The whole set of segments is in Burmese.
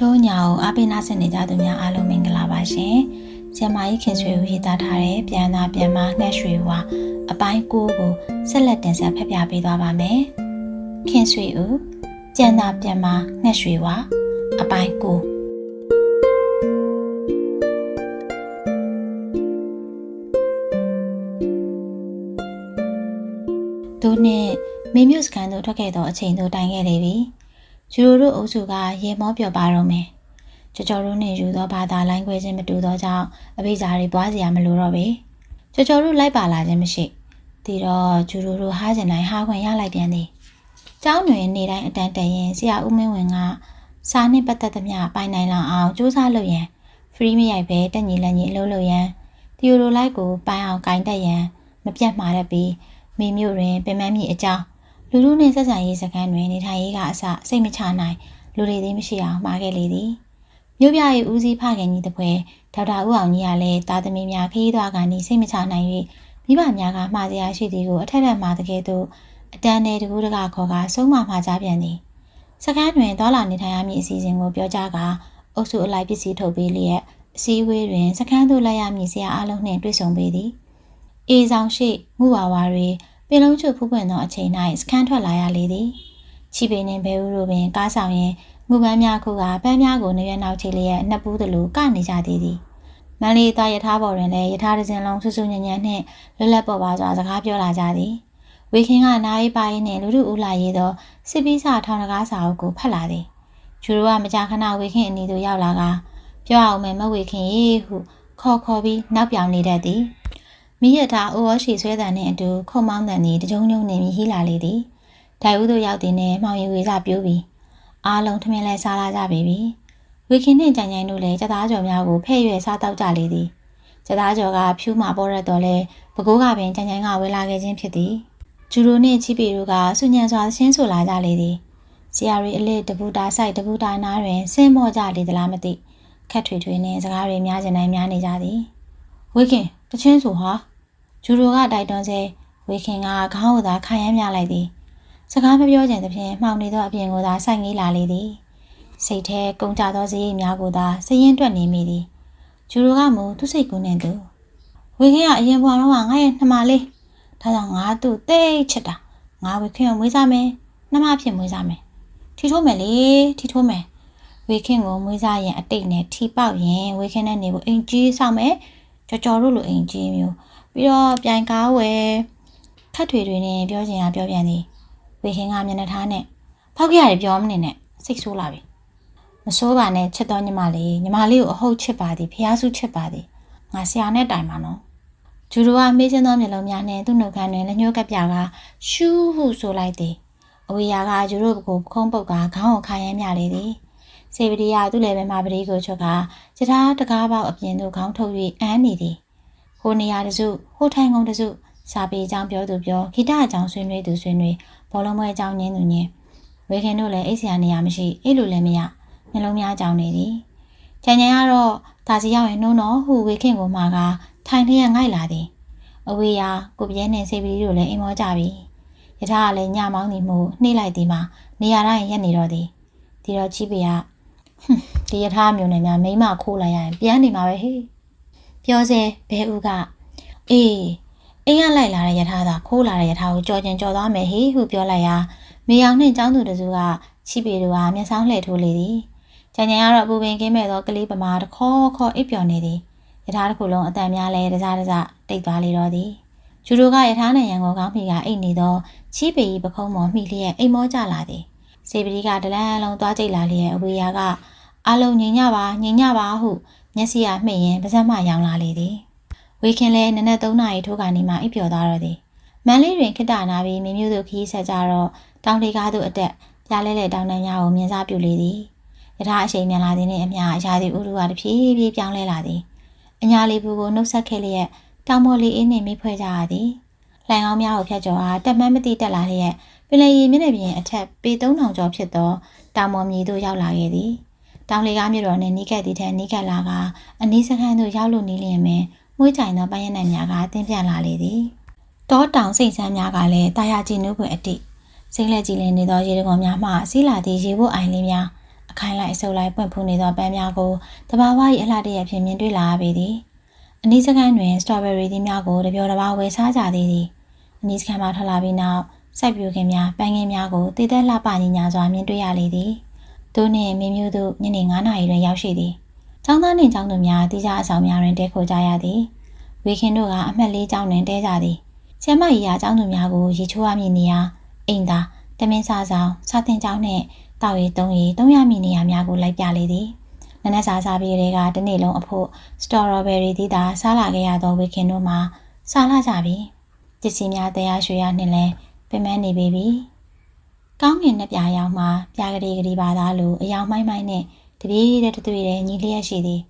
တို့ညာကိုအပိနာဆင်နေကြသူများအားလုံးမင်္ဂလာပါရှင်။ကျမကြီးခင်ဆွေကိုရေးသားထားတဲ့ပြန်သာပြန်မငှက်ရွှေဝါအပိုင်း9ကိုဆက်လက်တင်ဆက်ဖတ်ပြပေးသွားပါမယ်။ခင်ဆွေဦးပြန်သာပြန်မငှက်ရွှေဝါအပိုင်း9တို့နဲ့မေမြို့စကန်တို့ထွက်ခဲ့သောအချိန်တို့တိုင်ခဲ့လေပြီ။ ဂျူရိုတို့အုပ်စုကရေမောပြောပါတော့မယ်။ကြော်ကြော်တို့နဲ့ယူသောဘာသာလိုင်းခွဲခြင်းမတူသောကြောင့်အဘိဇာတွေပွားစရာမလိုတော့ပေ။ကြော်ကြော်တို့လိုက်ပါလာခြင်းမရှိ။ဒီတော့ဂျူရိုတို့ဟားကျင်တိုင်းဟားခွင့်ရလိုက်ပြန်သည်။ကျောင်းတွင်နေတိုင်းအတန်းတရင်ဆရာဦးမင်းဝင်ကစာနှင့်ပတ်သက်သမျှပိုင်နိုင်လောက်အောင်စူးစမ်းလုပ်ရန် free မရိုက်ပဲတက်ညီလက်ညီအလုပ်လုပ်ရန်တီယိုလိုလိုက်ကိုပိုင်အောင်ကင်တက်ရန်မပြတ်မှာတတ်ပြီးမိမျိုးတွင်ပင်မမြင့်အကြောင်း လူလူနှင့်ဆက်ဆံရေးစခန်းတွင်နေထိုင်ရေးကအစစိတ်မချနိုင်လူတွေသေးမရှိအောင်မှာခဲ့လေသည်မြို့ပြ၏ဦးစီးဖခင်ကြီးတပွဲဒေါက်တာဦးအောင်ကြီးကလည်းတာသမီများခရီးသွားကနေစိတ်မချနိုင်၍မိဘများကမှားစရာရှိသည်ကိုအထက်ထက်မှာတကယ်သို့အတန်းနဲ့တကူးတကခေါ်ကဆုံးမမှာကြပြန်သည်စခန်းတွင်ဒေါ်လာနေထိုင်ရမည့်အစီအစဉ်ကိုပြောကြားကအုပ်စုအလိုက်ပစ္စည်းထုတ်ပေးလျက်အစည်းအဝေးတွင်စခန်းသို့လိုက်ရမည့်ဆရာအလုံးနှင့်တွေ့ဆုံပေးသည်အေဆောင်ရှိငုဝါဝါတွေ ပင်လုံးချွတ်ဖူးပွင့်သောအချိန်၌စခန်းထွက်လာရလေသည်ချီပင်နှင့်ဘဲဦးတို့ပင်ကားဆောင်ရင်ငုပန်းများခုကပန်းများကိုနေရနောက်ချီလျက်နှစ်ပူးသလိုကနေကြသေးသည်မန်လေးသားယထာပေါ်တွင်လည်းယထာတစ်စင်လုံးဆူဆူညံ့ညံ့နှင့်လွတ်လပ်ပေါ်ပါစွာစကားပြောလာကြသည်ဝေခင်ကနားရီပိုင်းနှင့်လူလူဦးလာရေးသောစစ်ပီးစာထောင်တကားစာအုပ်ကိုဖတ်လာသည်ကျူတို့ကမကြာခဏဝေခင်အနီသို့ရောက်လာကပြောအောင်မယ်မဝေခင်ရေဟုခေါ်ခေါ်ပြီးနောက်ပြောင်နေတတ်သည် မိရထားအိုဝရှိဆွဲတန်နှင့်အတူခုံမောင်းတန်သည်တကြုံကြုံနေပြီးဟီးလာလေသည်ဒိုင်ဦးတို့ရောက်သည်နှင့်မှောင်ရီဝေစာပြိုးပြီးအားလုံးထမင်းလဲစားလာကြပြီပြီဝေခင်နှင့်ကြံကြိုင်တို့လည်းကြသားကြော်များကိုဖဲ့ရွယ်စားတောက်ကြလေသည်ကြသားကြော်ကဖြူးမှပေါ်ရတော့လဲပကိုးကပင်ကြံကြိုင်ကဝေလာခဲ့ခြင်းဖြစ်သည်ဂျူရိုနှင့်ချီပီတို့ကဆုညံစွာဆင်းဆိုလာကြလေသည်ဆရာရီအလစ်တပူတာဆိုင်တပူတာနားတွင်ဆင်းမော့ကြလေသလားမသိခက်ထွေထွေနှင့်စကားတွေများကျင်တိုင်းများနေကြသည်ဝေခင်တချင်းဆိုဟာ ဂျူရိုကတိုက်တွန်းစေဝေခင်ကခေါင်းကိုသာခိုင်ရမ်းမြလိုက်သည်စကားမပြောချင်သဖြင့်မှောင်နေသောအပြင်ကိုသာဆိုက်ငေးလာလေသည်စိတ်ထဲကုန်းကြသောစရိတ်များကိုသာစည်ရင်တွက်နေမိသည်ဂျူရိုကမူသူ့စိတ်ကူးနေသူဝေခင်ကအရင်ဘွားတော့ငါရဲ့နှမလေးဒါကြောင့်ငါသူ့တိတ်ချစ်တာငါဝေခင်ကိုမွေးစားမယ်နှမဖြစ်မွေးစားမယ်ထီထိုးမယ်လေထီထိုးမယ်ဝေခင်ကိုမွေးစားရင်အတိတ်နဲ့ထီပေါက်ရင်ဝေခင်နဲ့နေကိုအိမ်ကြီးဆောင်မယ်ကြော်ကြော်တို့လိုအိမ်ကြီးမျိုး ပြီးတော့ပြိုင်ကားဝယ်ခတ်ထွေတွေနဲ့ပြောချင်တာပြောပြန်သည်ဝေခင်ကမျက်နှာထားနဲ့ဖောက်ကြရတယ်ပြောမနေနဲ့စိတ်ဆိုးလာပြီမဆိုးပါနဲ့ချစ်တော်ညီမလေးညီမလေးကိုအဟုတ်ချစ်ပါသည်ဖះဆုချစ်ပါသည်ငါဆရာနဲ့တိုင်ပါနော်ဂျူရိုကမေးချင်သောမျက်လုံးများနဲ့သူ့နှုတ်ခမ်းတွင်လက်ညှိုးကပ်ပြကရှူးဟုဆိုလိုက်သည်အဝေယာကဂျူရိုကိုခုံးပုတ်ကခေါင်းကိုခိုင်ရမ်းမြလေသည်စေပဒီယာသူ့လည်းပဲမှာပတိကိုချွတ်ကစတားတကားပေါက်အပြင်သို့ခေါင်းထုတ်၍အန်းနေသည် ဟိုနေရာတစုဟိုထိုင်ကုန်တစုစာပေအကြောင်းပြောသူပြောဂီတအကြောင်းဆွေးနွေးသူဆွေးနွေးဘောလုံးပွဲအကြောင်းညင်းသူညင်းဝေခင်တို့လည်းအိတ်ဆရာနေရာမရှိအဲ့လိုလည်းမရနှလုံးများအကြောင်းနေသည်ချန်ချန်ကတော့ဒါစီရောက်ရင်နှုံးတော့ဟူဝေခင်ကိုမှာကထိုင်လျက်ငိုက်လာသည်အဝေးရာကိုပြဲနဲ့စေပီတို့လည်းအိမ်မောကြပြီယထာကလည်းညမောင်းနေမှုနှိမ့်လိုက်သည်မှာနေရာတိုင်းရက်နေတော့သည်ဒီတော့ချီးပေကဟွန်းဒီယထာမျိုးနဲ့များမိမခိုးလိုက်ရရင်ပြန်နေမှာပဲဟေး ပြောစေဘဲဦးကအေးအိမ်ကလိုက်လာတဲ့ယထာသာခိုးလာတဲ့ယထာကိုကြော်ကျင်ကြော်သွားမယ်ဟေးဟုပြောလိုက်ရာမေအောင်နှင့်ចောင်းသူတစုကချီပေတို့ကမျက်စောင်းလှည့်ထိုးလေသည်။ကြံကြံကတော့အပူပင်ကင်းမဲ့သောကလေးပမာတခေါ်ခေါ်အိပ်ပျော်နေသည်။ယထာတစ်ခုလုံးအတန်များလဲတစားတစားတိတ်သွားလေတော့သည်။ဂျူတို့ကယထာနဲ့ရန်ကုန်ကောင်းမိကအိတ်နေသောချီပေကြီးပခုံးပေါ်မှီလျက်အိမ်မောကြလာသည်။စေပတိကဒလန်လုံးသွားကြိတ်လာလျက်အဝေးရာကအလုံးငိန်ညပါငိန်ညပါဟု မျက်စိကမှိတ်ရင်ပါးစပ်မှရောင်လာလေသည်။ဝေခင်လဲနနက်3နာရီထိုးကနေမှအိပ်ပျော်သွားတော့သည်။မန်လေးတွင်ခိတ္တနာပြီးမင်းမျိုးတို့ခီးဆက်ကြတော့တောင်လေကားသို့အတက်ပြလဲလဲတောင်တန်းများကိုမြင်စားပြုလေသည်ယထာအချိန်မြန်လာသည်နှင့်အမျှရာသီဥတုကတဖြည်းဖြည်းပြောင်းလဲလာသည်အညာလေးဘူးကိုနှုတ်ဆက်ခဲ့လျက်တောင်ပေါ်လေးအင်းနှင့်မိဖွဲကြရသည်လှိုင်ကောင်းများကိုဖြတ်ကျော်အားတက်မှန်းမသိတက်လာလျက်ပင်လယ်ရည်မျက်နှာပြင်အထက်ပေ3000ကျော်ဖြစ်သောတောင်ပေါ်မြေသို့ရောက်လာခဲ့သည် တောင်လေကားမြို့တော်နှင့်နီးကပ်သည့်ထက်နီးကပ်လာကအနီးစခန်းသို့ရောက်လို့နီးလျင်ပင်မွှေးကြိုင်သောပန်းရနံများကတင်းပြန့်လာလေသည်တောတောင်စိတ်ဆန်းများကလည်းတာယာကြည်နုပွင့်အတိစိမ့်လက်ကြည်လင်နေသောရေတံခွန်များမှစီးလာသည့်ရေဘုတ်အိုင်လေးများအခခိုင်လိုက်အစုပ်လိုက်ပွင့်ဖူးနေသောပန်းများကိုတဘာဝ၏အလှတရဖြင့်မြင်တွေ့လာရပေသည်အနီးစကန်တွင်စတော်ဘယ်ရီသီးများကိုတပြောတစ်ပါးဝယ်စားကြသေးသည်အနီးစကန်မှထွက်လာပြီးနောက်စိုက်ပျိုးခင်များပန်းခင်းများကိုတည်သက်လှပညီညာစွာမြင်တွေ့ရလေသည် သူနှင့်မင်းမျိုးတို့ညနေ9နာရီတွင်ရောက်ရှိသည်ចောင်းသားနှင့်ចောင်းသူများတိကျအဆောင်များတွင်တဲခိုကြရသည်ဝေခင်တို့ကအမှတ်လေးကျောင်းတွင်တဲကြသည်ဆ iam မကြီးကចောင်းသူများကိုရေချိုးရမည်နေရာအိမ်သာတမင်းစားဆောင်စာသင်ကျောင်းနှင့်တောက်ရီတုံးရီတုံးရမည်နေရာများကိုလိုက်ပြလေသည်နနက်စာစားပြီးတဲ့ကတနေ့လုံးအဖို့စတော်ရော်ဘယ်ရီသီးသာစားလာခဲ့ရသောဝေခင်တို့မှာစားလာကြပြီပစ္စည်းများတရားရွှေရနှင့်လည်းပင်မနေပေပြီ ကောင်းကင်နှစ်ပြာရောက်မှပြာကလေးကလေးပါသားလိုအယောင်မိုင်းမိုင်းနဲ့တပြေးတဲ့တွေ့တဲ့ညီလျက်ရှိသည်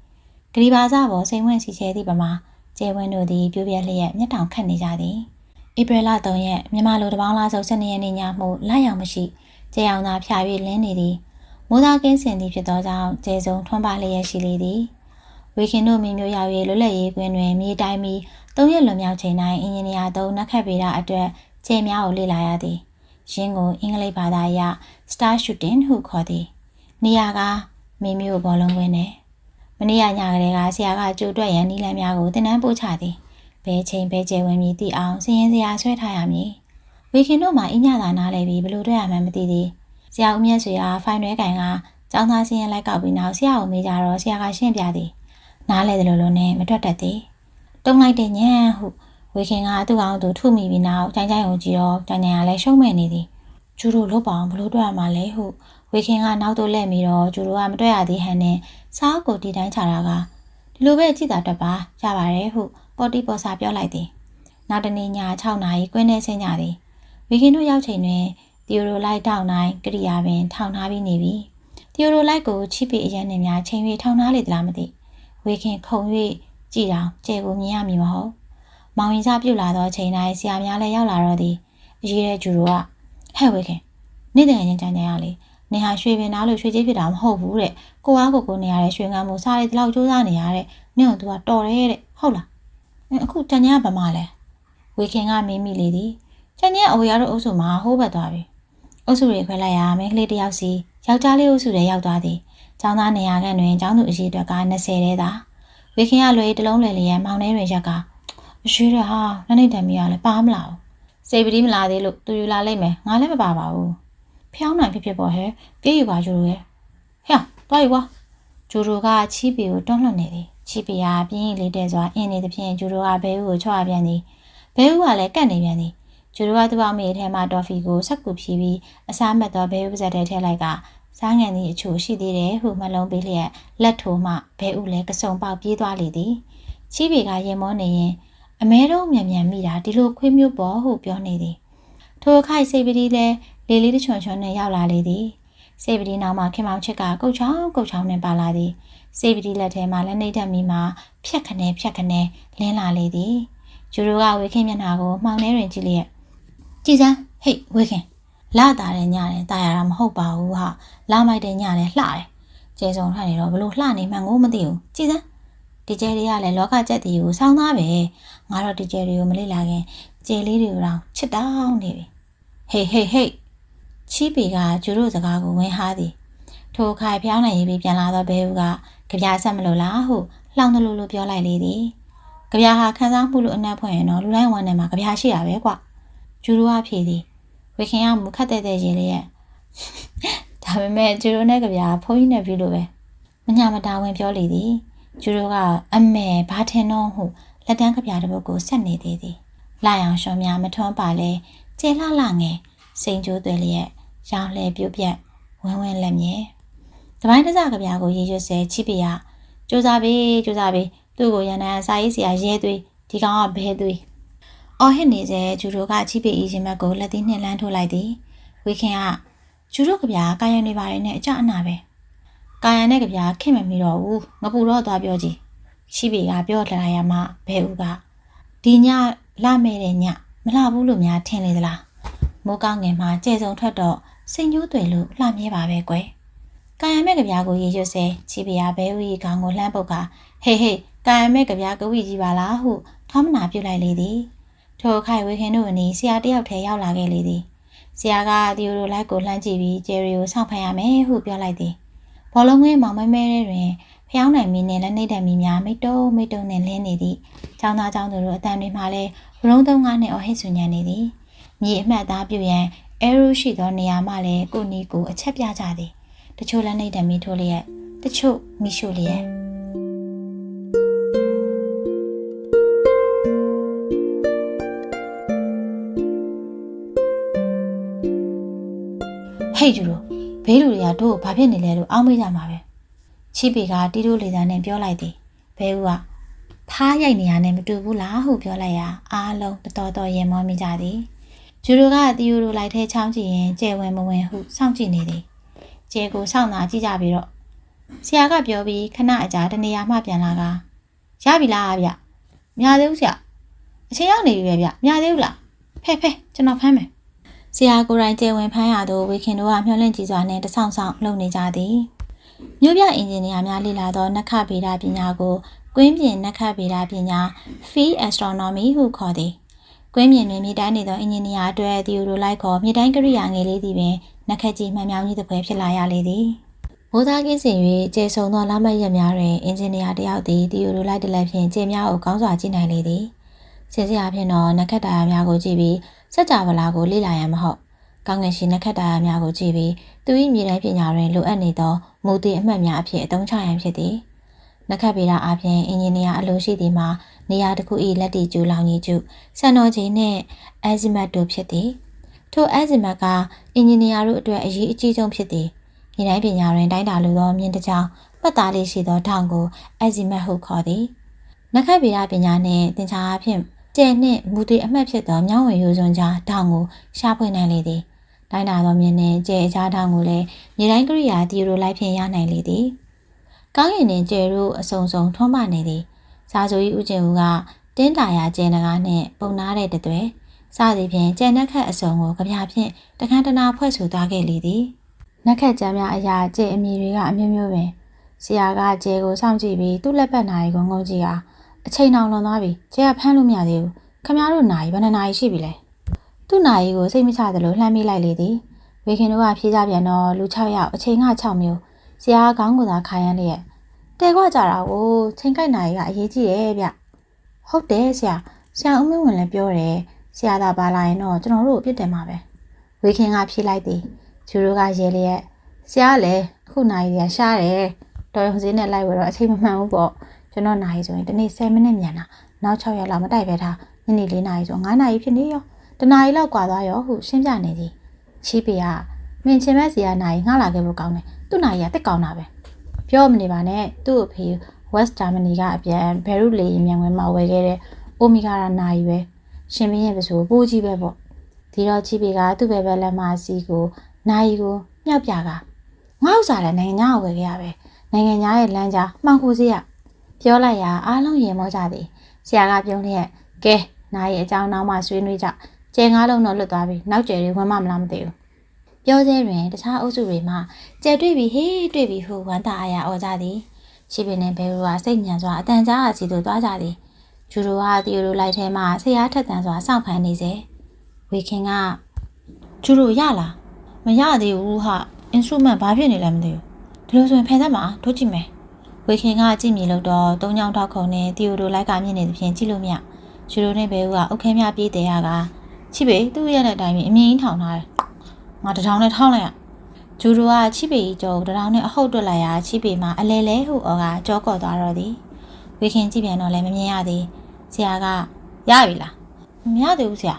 ကလေးပါစားပေါ်စိန်ဝင်စီချဲသည့်ပမာကျဲဝင်းတို့သည်ပြိုးပြက်လျက်မျက်တောင်ခတ်နေကြသည်ဧပြီလ3ရက်မြန်မာလူတပေါင်းလားစုံ12ရက်နေ့ညမှုလက်ရောင်မရှိကျဲအောင်သာဖြာ၍လင်းနေသည်မိုးသားကင်းစင်သည်ဖြစ်သောကြောင့်ကျဲစုံထွန်းပါလျက်ရှိလေသည်ဝေခင်တို့မိမျိုးရောက်၍လွတ်လပ်ရေးကွင်းတွင်မြေတိုင်းမီ၃ရက်လွန်မြောက်ချိန်တိုင်းအင်ဂျင်နီယာသုံးနက်ခတ်ပေတာအတွက်ကျဲများကိုလေ့လာရသည် ရင်းကိုအင်္ဂလိပ်ဘာသာအရ star shooting ဟုခေါ်သည်နေရာကမိမျိုးဘောလုံးကွင်းနဲ့မနေ့ကညကလေးကဆရာကကြိုတွက်ရန်နီလန်းများကိုတင်နန်းပို့ချသည်ဘဲချိန်ဘဲကျဲဝင်မည်တည်အောင်စည်ရင်စရာဆွဲထားရမည်ဝေခင်တို့မှာအင်းညသာနားလဲပြီးဘလို့တွေ့ရမှန်းမသိသေးဆရာဦးမြတ်ဆွေကဖိုင်ရွဲကန်ကကျောင်းသားစည်ရင်လိုက်ကောက်ပြီးနောက်ဆရာကိုမေးကြတော့ဆရာကရှင်းပြသည်နားလဲတယ်လို့လို့နဲ့မထွက်တတ်သည်တုံးလိုက်တဲ့ညံဟု ဝေခင်ကသူ့အောင်သူထုမိပြီးနောက်ကြိုင်ကြိုင်ကိုကြည့်တော့ကြိုင်ကြိုင်ကလည်းရှုံးမဲ့နေသည်ကျူတို့လုတ်ပါအောင်ဘလို့တွေ့ရမှာလဲဟုဝေခင်ကနောက်သို့လှည့်ပြီးတော့ကျူတို့ကမတွေ့ရသေးဟန်နဲ့စားကိုတီတိုင်းချတာကဒီလိုပဲကြည့်တာတက်ပါရပါတယ်ဟုပေါ်တီပေါ်စာပြောလိုက်သည်နောက်တနေ့ည6နာရီကွင်းထဲဆင်းကြသည်ဝီကင်တို့ရောက်ချိန်တွင်တီယိုရိုလိုက်တောင်းနိုင်ကရိယာပင်ထောင်ထားပြီးနေပြီတီယိုရိုလိုက်ကိုချိပီအရန်နေများချိန်၍ထောင်ထားလေသလားမသိဝေခင်ခုံ၍ကြည်တောင်ကျဲကိုမြင်ရမည်မဟုတ် မောင်ရင်စားပြုတ်လာသောချိန်တိုင်းဆရာများလည်းရောက်လာတော့သည်အရေးတဲ့ဂျူရိုကဟဲ့ဝေခင်နေ့တည်းရင်ကြံကြရလေနေဟာရွှေပင်သားလို့ရွှေကြီးဖြစ်တာမဟုတ်ဘူးတဲ့ကိုအားကိုကိုနေရတဲ့ရွှေငန်းမှုစားရတဲ့လောက်စူးစမ်းနေရတဲ့နင့်ကသူကတော်တယ်တဲ့ဟုတ်လားအခုတန်ညာကဗမာလဲဝေခင်ကမင်းမိလေသည်တန်ညာအဝေရတို့အုပ်စုမှာဟိုးဘက်သွားပြီအုပ်စုတွေခွဲလိုက်ရမင်းကလေးတယောက်စီယောက်ျားလေးအုပ်စုတွေရောက်သွားသည်ကျောင်းသားနေရာခန့်တွင်ကျောင်းသူအရှိအတွက်က20တဲသာဝေခင်ကလွယ်တလုံးလွယ်လျက်မောင်နှဲတွင်ရက်က အရှိရဟာနနိတ်တံမီကလည်းပါမလာဘူးစိတ်ပတိမလာသေးလို့သူယူလာလိုက်မယ်ငါလည်းမပါပါဘူးဖျောင်းနိုင်ဖြစ်ဖြစ်ပေါ့ဟဲ့ပြေးယူပါဂျိုရဲ့ဟဲ့သွားယူကွာဂျိုရိုကချီးပီကိုတွန်းလှန်နေသည်ချီပီဟာပြင်းရင်လေးတဲ့စွာအင်းနေသဖြင့်ဂျူရိုကဘဲဦးကိုချွာပြန်သည်ဘဲဦးကလည်းကတ်နေပြန်သည်ဂျူရိုကသူ့အမေထဲမှတော်ဖီကိုဆက်ကူဖြီးပြီးအစားမက်သောဘဲဦးပါဇက်ထဲထည့်လိုက်ကစားငံသည့်အချိုရှိသေးတယ်ဟုမလုံးပေးလျက်လက်ထိုးမှဘဲဦးလည်းကစုံပေါက်ပြေးသွားလေသည်ချီပီကရင်မောနေရင် အမဲတော့မြန်မြန်မိတာဒီလိုခွေးမျိုးပေါ်ဟုပြောနေသည်ထိုအခိုက်စိတ်ပတိလဲလေလေးတချွန်ချွန်နဲ့ရောက်လာလေသည်စိတ်ပတိနောက်မှာခင်မောင်ချစ်ကကုတ်ချောင်းကုတ်ချောင်းနဲ့ပါလာသည်စေပတိလက်ထဲမှာလက်နှိပ်တက်မိမှာဖြက်ခနဲဖြက်ခနဲလင်းလာလေသည်ဂျူရိုကဝေခင်မျက်နှာကိုမှောင်ထဲတွင်ကြည့်လျက်ကြည်စမ်းဟေ့ဝေခင်လာတာတဲ့ညတယ်တာရတာမဟုတ်ပါဘူးဟာလာမိုက်တဲ့ညတယ်လှတယ်ကျဲစုံထွက်နေတော့ဘလို့လှနေမှန်းကိုမသိဘူးကြည်စမ်း ဒီကျဲတွေကလည်းလောကကျက်တီကိုစောင်းသားပဲငါတော့ဒီကျဲတွေကိုမလိလာခင်ကျဲလေးတွေကိုတော့ချစ်တောင်းနေပြီဟေးဟေးဟေးချီးပီကကျူတို့စကားကိုဝင်ဟားသည်ထိုခိုင်ဖျောင်းနိုင်ပြီးပြန်လာတော့ဘဲဦးကကြပြဆက်မလို့လားဟုလှောင်တယ်လို့လို့ပြောလိုက်လေသည်ကြပြဟာခန်းစားမှုလို့အနက်ဖွင့်ရင်တော့လူတိုင်းဝန်ထဲမှာကြပြရှိတာပဲကွဂျူရိုကဖြေသည်ဝေခင်ကမူခတ်တဲ့တဲ့ရေလေးရဲ့ဒါပေမဲ့ဂျူရိုနဲ့ကြပြဖုန်းကြီးနဲ့ပြီးလို့ပဲမညာမတာဝင်ပြောလေသည် ဂျူရိုကအမေဘာထင်တော့ဟုလက်တန်းကြပြတစ်ပုဒ်ကိုဆက်နေသေးသည်လာရောင်ရှော်များမထွန်းပါလဲကျေလှလှငယ်စိန်ကျိုးတွေလျက်ရောင်လှဲပြုတ်ပြက်ဝင်းဝင်းလက်မြဲတပိုင်းတစကဗျာကိုရေးရွတ်ဆဲချိပီရစူးစားပြီစူးစားပြီသူ့ကိုရန်နန်းစာရေးဆရာရဲသွေးဒီကောင်ကဘဲသွေးအော်ဟစ်နေစေဂျူရိုကချိပီအီရှင်မက်ကိုလက်သီးနှင်လန်းထိုးလိုက်သည်ဝေခင်ကဂျူရိုကဗျာကာယံနေပါတယ်နဲ့အကြအနာပဲ ကာယံနဲ့ကဗျာခင်မမီတော့ဘူးငပူတော့သွားပြောကြည့်ချိပီကပြောလာရမှဘဲဦးကဒီညလာမဲ့တဲ့ညမလှဘူးလို့များထင်လေသလားမိုးကောင်းငယ်မှာကြဲစုံထွက်တော့စိန်ကျိုးတွေလို့လှမြဲပါပဲကွယ်ကာယမဲ့ကြပြားကိုရေရွတ်ဆဲချီပီယာဘဲဦးကြီးကောင်ကိုလှမ်းပုတ်ကဟေးဟေးကာယမဲ့ကြပြားကဝီကြီးပါလားဟုထောင်းမနာပြုတ်လိုက်လေသည်ထိုခိုင်ဝေခင်တို့အနီးဆရာတယောက်ထဲရောက်လာခဲ့လေသည်ဆရာကဒီယိုရိုလိုက်ကိုလှမ်းကြည့်ပြီးဂျယ်ရီကိုစောင့်ဖန်ရမယ်ဟုပြောလိုက်သည် ဘောလုံးဝင်းမောင်မဲမဲတဲ့တွင်ဖျောင်းနိုင်မီနှင့်လက်နှိပ်တံမီများမိတ်တုံးမိတ်တုံးနှင့်လင်းနေသည်။ចောင်းသားចောင်းသူတို့အတန်တွေမှလည်းဘရုံးသုံးကားနှင့်အော်ဟစ်ဆူညံနေသည်။မြေအမှတ်အသားပြုရန်အဲရိုရှိသောနေရာမှလည်းကိုနီကိုအချက်ပြကြသည်။တချို့လက်နှိပ်တံမီထိုးလျက်တချို့မိရှုလျက်ဟေ့ကျူတို့ ဘေးလူတွေကတို့ကိုဘာဖြစ်နေလဲလို့အောင်းမေးကြမှာပဲချီပီကတီတိုးလေတန်းနဲ့ပြောလိုက်သည်ဘဲဦးကဖားရိုက်နေရနဲ့မတူဘူးလားဟုပြောလိုက်ရာအားလုံးတတော်တော်ရင်မောမိကြသည်ဂျူရိုကတီယိုရိုလိုက်ထဲချောင်းကြည့်ရင်ကျဲဝင်မဝင်ဟုစောင့်ကြည့်နေသည်ကျဲကိုစောင့်သာကြည့်ကြပြီးတော့ဆရာကပြောပြီးခဏအကြာတနေရာမှပြန်လာကရပြီလားဗျမြာသေးဦးဆရာအချိန်ရောက်နေပြီပဲဗျမြာသေးဦးလားဖဲဖဲကျွန်တော်ဖမ်းမယ် ဆရာကိုယ်တိုင်ကျေဝင်ဖမ်းရသောဝေခင်တို့ကမျှော်လင့်ကြည်စွာနဲ့တဆောင်ဆောင်လုပ်နေကြသည်မြို့ပြအင်ဂျင်နီယာများလေ့လာသောနက္ခဗေဒပညာကိုကွင်းပြင်နက္ခဗေဒပညာ Field Astronomy ဟုခေါ်သည်ကွင်းပြင်တွင်မြေတိုင်းနေသောအင်ဂျင်နီယာအတွက်သီယိုရိုလိုက်ခေါ်မြေတိုင်းကရိယာငယ်လေးသည်ပင်နက္ခကြီးမှန်မြောင်းကြီးတစ်ပွဲဖြစ်လာရလေသည်မိုးသားကင်းစင်၍ကျေဆုံသောလမ်းမရက်များတွင်အင်ဂျင်နီယာတယောက်သည်သီယိုရိုလိုက်တစ်လက်ဖြင့်ကျေများကိုကောင်းစွာကြည့်နိုင်လေသည်စင်စရာဖြင့်တော့နက္ခတာယာများကိုကြည့်ပြီး စัจ java လာကိုလေ့လာရန်မဟုတ်ကောင်းကင်ရှင်နက္ခတ္တရာများကိုကြည့်ပြီးသူ၏မြေတိုင်းပညာတွင်လိုအပ်နေသောမူတည်အမှတ်များအဖြစ်အသုံးချရန်ဖြစ်သည်နက္ခဗေဒအပြင်အင်ဂျင်နီယာအလိုရှိသည်မှာနေရာတစ်ခု၏လက်တီကျူလောင်ကြီးကျူစံတော်ချိန်နှင့်အဇီမတ်တို့ဖြစ်သည်ထိုအဇီမတ်ကအင်ဂျင်နီယာတို့အတွက်အရေးအကြီးဆုံးဖြစ်သည်မြေတိုင်းပညာတွင်တိုင်းတာလိုသောမြင်တစ်ကြောင်မှတ်သားလေးရှိသောထောင်ကိုအဇီမတ်ဟုခေါ်သည်နက္ခဗေဒပညာနှင့်သင်္ချာအဖြစ် ကျဲနှင့်မူတည်အမှတ်ဖြစ်သောမြောင်းဝင်ရိုးစွန်းကြားထောင်ကိုရှာဖွေနိုင်လေသည်။တိုင်းတာသောမြင်နှင့်ကျဲအကြားထောင်ကိုလည်းမြေတိုင်းကရိယာတီရိုလိုက်ဖြင့်ရနိုင်လေသည်။ကောင်းကင်နှင့်ကျဲတို့အစုံစုံထွန်းမနေသည်။စာဆို၏ဥကျင်ဦးကတင်းတာယာကျဲနဂါနှင့်ပုံနာတဲ့တသွဲစသည်ဖြင့်ကျဲနှက်ခတ်အစုံကိုကြပြဖြင့်တခန်းတနာဖွဲ့ဆိုသွားခဲ့လေသည်။နှက်ခတ်ကြမ်းများအရာကျဲအမည်တွေကအမျိုးမျိုးပင်ဆရာကကျဲကိုစောင့်ကြည့်ပြီးသူ့လက်ပတ်နာရီကိုငုံကြည့်အား အချိန်အောင်လွန်သွားပြီကျဲကဖမ်းလို့မရသေးဘူးခမရတို့နာရီဘယ်နှနာရီရှိပြီလဲသူ့နာရီကိုစိတ်မချသလိုလှမ်းမိလိုက်လေသည်ဝေခင်တို့ကဖြေးကြပြန်တော့လူ6ယောက်အချိန်က6မျိုးဆရာကခေါင်းကိုသာခါရမ်းလျက်တဲခွကြတာကိုချိန်ကိုက်နာရီကအရေးကြီးတယ်ဗျဟုတ်တယ်ဆရာဆရာဦးမင်းဝင်လည်းပြောတယ်ဆရာသာပါလာရင်တော့ကျွန်တော်တို့ပြစ်တယ်မှာပဲဝေခင်ကဖြေးလိုက်သည်ဂျူရိုကရဲလျက်ဆရာကလည်းအခုနာရီကရှားတယ်တော်ရုံစင်းနဲ့လိုက်ဝတော့အချိန်မမှန်ဘူးပေါ့ ကျွန်တော်နာရီဆိုရင်ဒီနေ့10မိနစ်မြန်တာနောက်6ရက်လောက်မတိုက်ပဲထားညနေ4နာရီဆို9နာရီဖြစ်နေရောတနာရီလောက်ကွာသွားရောဟုရှင်းပြနေသည်ချီးပေကမင်းချင်းမက်စီကနာရီငှားလာခဲ့ဖို့ကောင်းတယ်သူ့နာရီကတက်ကောင်းတာပဲပြောမနေပါနဲ့သူ့အဖေ West Germany ကအပြန်ဘယ်ရုလေရင်မြန်ဝင်မှာဝယ်ခဲ့တဲ့ Omega ရာနာရီပဲရှင်မင်းရဲ့ပစိုးပိုးကြီးပဲပေါ့ဒီတော့ချီးပေကသူ့ဘယ်ဘက်လက်မစီကိုနာရီကိုမြောက်ပြကငါ့ဥစ္စာလည်းနိုင်ငံညာဝယ်ခဲ့ရပဲနိုင်ငံညာရဲ့လမ်းကြားမှောင်ခိုစေးရ ပြောလိုက်ရာအားလုံးရင်မောကြသည်ဆရာကပြုံးလျက်ကဲနားရီအကြောင်းနောက်မှဆွေးနွေးကြကျဲငါးလုံးတော့လွတ်သွားပြီနောက်ကျယ်တွေဝင်မမလားမသိဘူးပြောသေးတွင်တခြားအုပ်စုတွေမှကျဲတွေ့ပြီဟေးတွေ့ပြီဟုဝမ်းသာအားရအော်ကြသည်ရှိပင်နဲ့ဘဲရူကစိတ်ညံစွာအတန်ကြားအစီတို့သွားကြသည်ဂျူရိုဟာတီယိုရိုလိုက်ထဲမှဆရာထက်တန်စွာစောင့်ဖန်နေစေဝေခင်ကဂျူရိုရလားမရသေးဘူးဟာအင်စထရူမန့်ဘာဖြစ်နေလဲမသိဘူးဒီလိုဆိုရင်ဖယ်သက်မှာတို့ကြည့်မယ် ဝေခင်ကကြည့်မြင်လို့တော့သုံးချောင်းထောက်ခုံနဲ့တီယိုရိုလိုက်ကမြင်နေသဖြင့်ကြည့်လို့မရယူရိုနဲ့ဘဲဦးကအုတ်ခဲမြပြေးတယ်ရကချိပေသူ့ရဲ့တဲ့အတိုင်းအမြင်ထောင်ထားတယ်ငါတထောင်နဲ့ထောင်းလိုက်ရဂျူရိုကချိပေကြီးကြောတထောင်နဲ့အဟုတ်တွက်လိုက်ရချိပေမှာအလဲလဲဟုအော်ကကြောကော့သွားတော့သည်ဝေခင်ကြည့်ပြန်တော့လည်းမမြင်ရသည်ဆရာကရပြီလားမရသေးဘူးဆရာ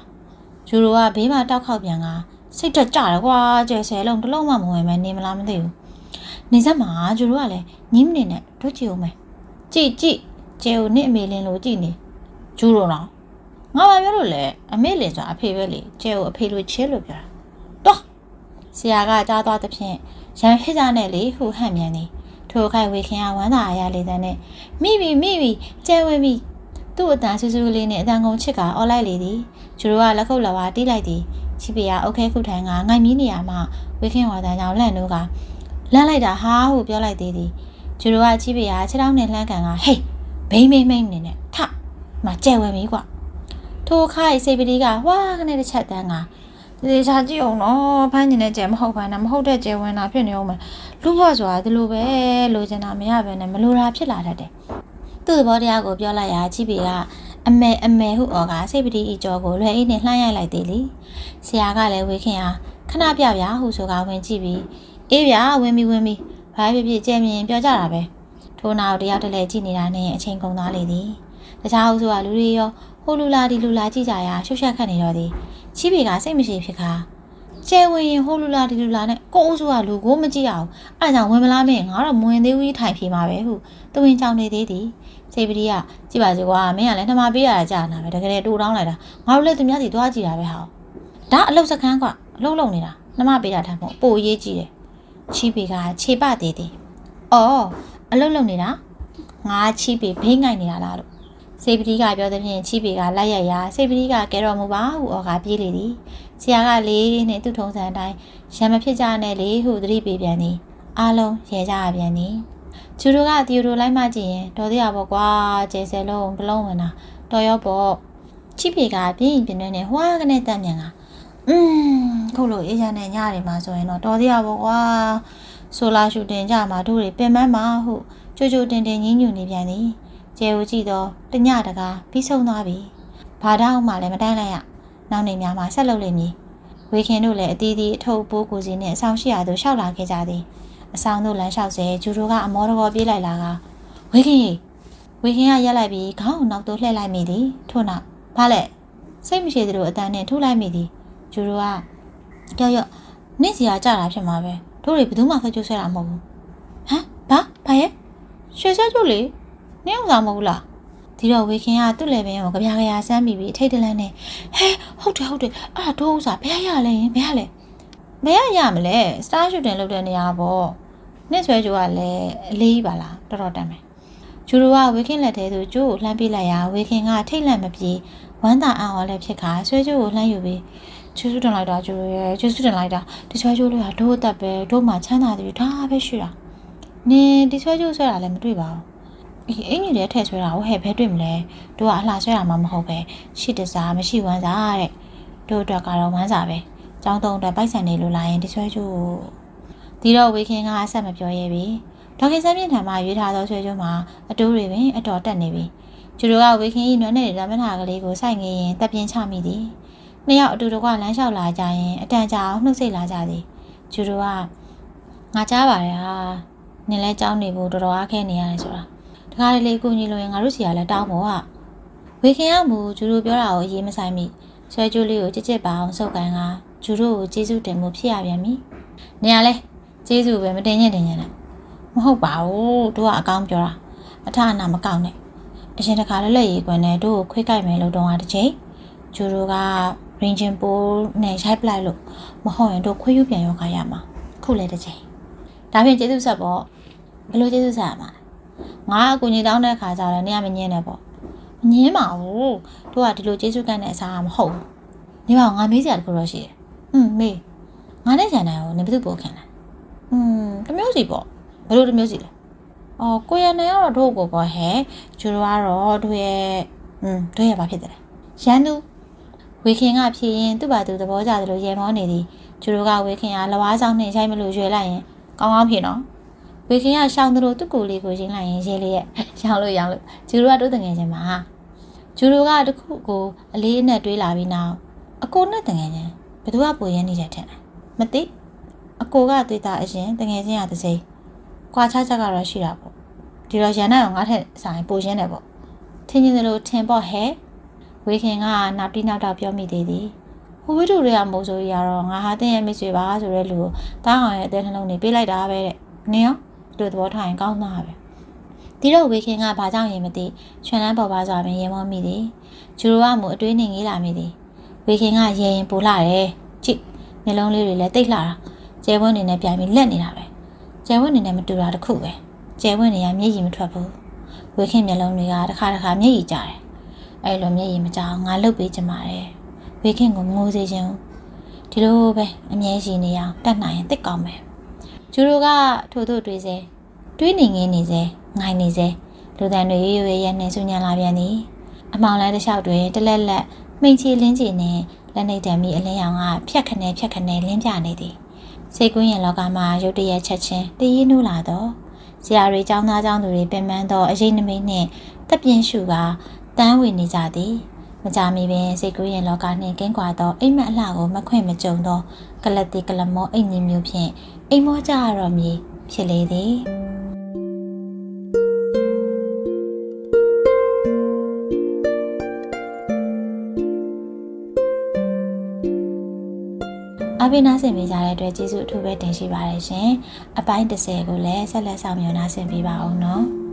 ဂျူရိုကဘေးမှာတောက်ခောက်ပြန်ကစိတ်တက်ကြတယ်ကွာကျဲဆယ်လုံးတစ်လုံးမှမဝင်မဲနေမလားမသိဘူး နေစက်မှာဂျူရိုကလည်းညီးမနေနဲ့တို့ကြည့်အောင်မယ်ကြည့်ကြည့်ကျဲကိုနင့်အမေလင်းလို့ကြည့်နေဂျူရိုနော်ငါဘာပြောလို့လဲအမေလင်ဆိုတာအဖေပဲလေကျဲကိုအဖေလိုချဲလို့ပြောတာတော့ဆရာကကြားသွားသဖြင့်ရန်ဖြစ်ကြနဲ့လေဟုဟန့်မြန်နေထိုခိုင်ဝေခင်ကဝမ်းသာအရာလေးတဲ့နဲ့မိပြီမိပြီကျဲဝင်ပြီသူ့အတန်ဆူဆူလေးနဲ့အတန်ကုန်ချစ်ကအော်လိုက်လေသည်ဂျူရိုကလက်ခုပ်လက်ဝါတီးလိုက်သည်ချီပီကအုတ်ခဲခုထိုင်ကငိုင်မီးနေရမှဝေခင်ဝါတန်ကြောင့်လန့်တို့က လန့်လိုက်တာဟာဟုပြောလိုက်သေးသည်ဂျူရိုကချီပီကခြေထောက်နဲ့လှမ်းကန်ကဟေးဘိမ့်မိမ့်မိမ့်နေနဲ့ထမကျဲဝဲပြီကွာထိုခိုင်စိတ်ပတိကဝါကနေတစ်ချက်တန်းကဒီချာကြည့်အောင်နော်ဖမ်းနေတဲ့ကျဲမဟုတ်ဖမ်းတာမဟုတ်တဲ့ကျဲဝင်တာဖြစ်နေအောင်မယ်လူဘွားဆိုတာဒီလိုပဲလိုချင်တာမရဘဲနဲ့မလိုတာဖြစ်လာတတ်တယ်သူ့သဘောတရားကိုပြောလိုက်ရာချိပေကအမေအမေဟုအော်ကစိတ်ပတိဤကြောကိုလွယ်အေးနဲ့လှမ်းရိုက်လိုက်သေးလေဆရာကလည်းဝေခင်အားခဏပြဗျာဟုဆိုကဝင်ကြည့်ပြီး အေးဗျာဝင်ပြီဝင်ပြီဘာဖြစ်ဖြစ်ကြဲမြင်ပြောကြတာပဲထိုးနာကိုတယောက်တည်းကြည့်နေတာနဲ့အချိန်ကုန်သွားလေသည်တခြားအုပ်စုကလူတွေရောဟိုလူလာဒီလူလာကြည့်ကြရာရှုပ်ရှက်ခတ်နေတော့သည်ချိပေကစိတ်မရှိဖြစ်ခါကျဲဝင်ရင်ဟိုလူလာဒီလူလာနဲ့ကိုအုပ်စုကလူကိုမကြည့်အောင်အဲ့ဒါကြောင့်ဝင်မလားမင်းငါတော့မဝင်သေးဘူးထိုင်ဖြေမှာပဲဟုတဝင်းကြောင်နေသေးသည်စိတ်ပတိကကြည့်ပါစေကွာမင်းကလည်းနှမပေးရတာကြာနာပဲတကယ်တူတောင်းလိုက်တာငါတို့လည်းသူများစီသွားကြည့်တာပဲဟာဒါအလုတ်စခန်းကအလုတ်လုံနေတာနှမပေးတာထမ်းဖို့ပိုရေးကြည့်တယ် ချီပေကခြေပသေးသည်အော်အလုတ်လုံနေတာငါချီပေဘေးငိုက်နေတာလားလို့စိတ်ပတိကပြောတဲ့ဖြင့်ချီပေကလိုက်ရရာစိတ်ပတိကကဲတော်မူပါဟုအော်ကပြေးလေသည်ဆရာကလေးနဲ့သူ့ထုံးစံအတိုင်းရံမဖြစ်ကြနဲ့လေဟုသတိပေးပြန်သည်အားလုံးရဲကြရပြန်သည်ကျူတို့ကတီယိုတို့လိုက်မှကြည့်ရင်တော်သေးရပေါ့ကွာကျဲဆယ်လုံးဘလုံးဝင်တာတော်ရောပေါ့ချိပေကပြင်းရင်ပြင်းနေဟွာကနေတက်မြန်က อืมခုလိုအေးချမ်းတဲ့ညတွေမှာဆိုရင်တော့တော်သေးရပေါ့ကွာဆိုလာရှူတင်ကြမှာတို့တွေပင်မမှာဟုကြိုကြိုတင်တင်ညင်းညူနေပြန်သည်ကျဲဦးကြည့်တော့တညတကာပြီးဆုံးသွားပြီဘာတောင်းမှလည်းမတန်းလိုက်ရနောက်နေများမှာဆက်လုပ်လိမ့်မည်ဝေခင်တို့လည်းအတီးတီးအထုပ်ပိုးကိုစီနဲ့အဆောင်ရှိရာသို့ရှောက်လာခဲ့ကြသည်အဆောင်တို့လမ်းလျှောက်စေဂျူတို့ကအမောတဘောပြေးလိုက်လာကဝေခင်ရေဝေခင်ကရက်လိုက်ပြီးခေါင်းကိုနောက်သို့လှည့်လိုက်မိသည်ထို့နောက်ဘာလဲစိတ်မရှိသလိုအတန်းနဲ့ထိုးလိုက်မိသည် ဂျူတို့ကကြောက်ရော့နေ့စီကကြတာဖြစ်မှာပဲတို့တွေဘယ်သူမှဖက်ကျိုးဆွဲတာမဟုတ်ဘူးဟမ်ဘာဘာရဲ့ရွှေဆွဲကျိုးလေနင်းအောင်မဟုတ်ဘူးလားဒီတော့ဝေခင်ကသူ့လေပင်ကိုကြပြားကြပြားဆမ်းပြီးပြီးအထိတ်တလန့်နဲ့ဟဲဟုတ်တယ်ဟုတ်တယ်အဲ့ဒါတို့ဥစားဘယ်ရရလဲဘယ်ရလဲဘယ်ရရမလဲစတားရှူတင်လုပ်တဲ့နေရာပေါ့နှစ်ဆွဲကြိုးကလည်းအလေးပါလားတော်တော်တမ်းမယ်ဂျူရိုကဝေခင်လက်ထဲသို့ကျိုးကိုလှမ်းပြလိုက်ရာဝေခင်ကထိတ်လန့်မပြေဝမ်းသာအံ့ဩလည်းဖြစ်ခါဆွဲကြိုးကိုလှမ်းယူပြီး ကျူးစုတင်လိုက်တာဂျူရိုရဲ့ကျူးစုတင်လိုက်တာဒီဆွဲကြိုးလေးကဒို့အသက်ပဲဒို့မှချမ်းသာတယ်ဒါပဲရှိတာနင်ဒီဆွဲကြိုးဆွဲတာလည်းမတွေ့ပါဘူးအေးအင်ကြီးလည်းထည့်ဆွဲတာဟိုဟဲ့ဘဲတွေ့မလဲတို့ကအလှဆွဲတာမှမဟုတ်ပဲရှိတစားမရှိဝမ်းစာတဲ့တို့အတွက်ကတော့ဝမ်းစာပဲចောင်းတုံးအတွက်ပိုက်ဆံနေလို့လာရင်ဒီဆွဲကြိုးဒီတော့ဝေခင်ကအဆက်မပြောရဲပြီဒေါက်ခင်စမ်းမြင့်ထံမှရွေးထားသောဆွေကျိုးမှာအတိုးတွေပင်အတော်တက်နေပြီကျူတို့ကဝေခင်၏နွမ်းနယ်လက်မထာကလေးကိုစိုက်ငေးရင်တပ်ပြင်းချမိသည် နှစ်ယောက်အတူတကွလမ်းလျှောက်လာကြရင်အတန်ကြာအောင်နှုတ်ဆက်လာကြသည်ကျူတို့ကငါကြားပါတယ်ဟာနင်လဲကြောင်းနေဖို့တော်တော်အားခဲနေရတယ်ဆိုတာတခါလေလေကိုကြီးလို့ရင်ငါတို့စီကလည်းတောင်းဖို့ဟာဝေခင်ကမူကျူတို့ပြောတာကိုအရေးမဆိုင်မိဆွဲကျိုးလေးကိုကြစ်ကြစ်ပါအောင်စုပ်ကန်ကကျူတို့ကိုကျေးဇူးတင်မှုဖြစ်ရပြန်ပြီနေရလဲကျေးဇူးပဲမတင်ညင်တင်ညင်နဲ့မဟုတ်ပါဘူးတို့ကအကောင်းပြောတာအထအနာမကောင်းနဲ့အရှင်တခါလက်လက်ရေးကွယ်နဲ့တို့ကိုခွေးကြိုက်မယ်လို့တော့တစ်ချိန်ဂျူတို့က ranging pool နဲ့ရိုက်ပလိုက်လို့မဟုတ်ရင်တို့ခွေးယူပြန်ရောက်ခါရမှာခုလဲတစ်ချိန်ဒါဖြင့်ကျေးဇူးဆက်ပေါ့ဘယ်လိုကျေးဇူးဆက်ရမှာငါအကူညီတောင်းတဲ့ခါကျတော့နေရမငင်းနဲ့ပေါ့မငင်းပါဘူးတို့ကဒီလိုကျေးဇူးကန့်တဲ့အစားမဟုတ်ဘူးနေပါငါမေးစရာတခုတော့ရှိတယ်ဟွန်းမေးငါနဲ့ဂျန်နိုင်ကိုနေဘသူပို့ခင်လဲဟွန်းတမျိုးစီပေါ့ဘယ်လိုတမျိုးစီလဲအော်ကိုရနိုင်ကတော့တို့ကိုပေါ့ဟဲ့ကျူတို့ကတော့တို့ရဲ့อืมတို့ရဲ့ဘာဖြစ်တယ်လဲရန်သူ ဝေခင်ကဖြေရင်သူ့ဘာသူသဘောကျတယ်လို့ရေမောနေသည်ကျူတို့ကဝေခင်ကလဝါးဆောင်နှင်ချိုက်မလို့ရွယ်လိုက်ရင်ကောင်းကောင်းဖြေနော်ဝေခင်ကရှောင်းသူတို့သူ့ကိုယ်လေးကိုရင်းလိုက်ရင်ရေးလေးရဲ့ရောင်းလို့ရောင်းလို့ကျူတို့ကတို့တငယ်ချင်းပါကျူတို့ကတခုကိုအလေးအနက်တွေးလာပြီးနောက်အကိုနဲ့တငယ်ချင်းဘယ်သူကပိုရင်းနေတယ်ထင်လဲမသိအကိုကတွေ့တာအရင်တငယ်ချင်းရတစ်စိမ့်ကွာခြားချက်ကတော့ရှိတာပေါ့ဒီတော့ရန်နိုင်အောင်ငါထက်ဆိုင်ပိုရင်းတယ်ပေါ့ထင်းချင်းတယ်လို့ထင်ပေါ့ဟဲ့ ဝေခင်ကနောက်တိနောက်တော့ပြောမိသေးသည်ဟိုဝိတုတွေကမိုးဆိုရတော့ငါဟာတင်းရဲ့မိတ်ဆွေပါဆိုတဲ့လူကိုတားအောင်ရဲ့အသေးနှလုံးနေပေးလိုက်တာပဲတဲ့နင်ရောဒီလိုသဘောထားရင်ကောင်းသားပဲဒီတော့ဝေခင်ကဘာကြောင့်ရင်မသိချွန်လန်းပေါ်ပါစွာပင်ရေမောမိသည်ဂျူရိုကမူအတွေးနေငေးလာမိသည်ဝေခင်ကရေရင်ပူလာတယ်ကြည့်နှလုံးလေးတွေလည်းတိတ်လာတာကျဲဝင်းနေနဲ့ပြိုင်ပြီးလက်နေတာပဲကျဲဝင်းနေနဲ့မတူတာတစ်ခုပဲကျဲဝင်းနေရမျက်ရည်မထွက်ဘူးဝေခင်မျက်လုံးတွေကတစ်ခါတစ်ခါမျက်ရည်ကျတယ် အဲ့လိုမျက်ရည်မကျအောင်ငါလှုပ်ပေးချင်ပါတယ်ဝေခင်ကိုငိုစေချင်ဒီလိုပဲအမြဲရှိနေအောင်တတ်နိုင်ရင်တစ်ကောင်းမယ်ကျူတို့ကထို့ထို့တွေးစေတွေးနေငင်းနေစေငိုင်းနေစေလူတန်တွေရွရွရဲရဲနဲ့ဆူညံလာပြန်သည်အမောင်လန်းတစ်လျှောက်တွင်တလက်လက်မိန်ချီလင်းချီနဲ့လလက်နေတံမီအလင်းရောင်ကဖြက်ခနဲဖြက်ခနဲလင်းပြနေသည်စိတ်ကူးရင်လောကမှာရုတ်တရက်ချက်ချင်းတည်ရင်းနှူးလာတော့ဆရာတွေကျောင်းသားကျောင်းသူတွေပင်ပန်းသောအရေးနမိတ်နှင့်တပ်ပြင်းရှုက တန်းဝင်နေကြသည်မကြမီပင်စိတ်ကူးရင်လောကနှင့်ကင်းကွာသောအိမ်မက်အလှကိုမခွင့်မကြုံသောကလတိကလမောအိမ်ကြီးမျိုးဖြင့်အိမ်မောကြရတော့မည်ဖြစ်လေသည်အပိနာဆင်ပေးကြတဲ့အတွက်ကျေးဇူးအထူးပဲတင်ရှိပါတယ်ရှင်။အပိုင်း30ကိုလည်းဆက်လက်ဆောင်မြော်နာဆင်ပေးပါအောင်နော်။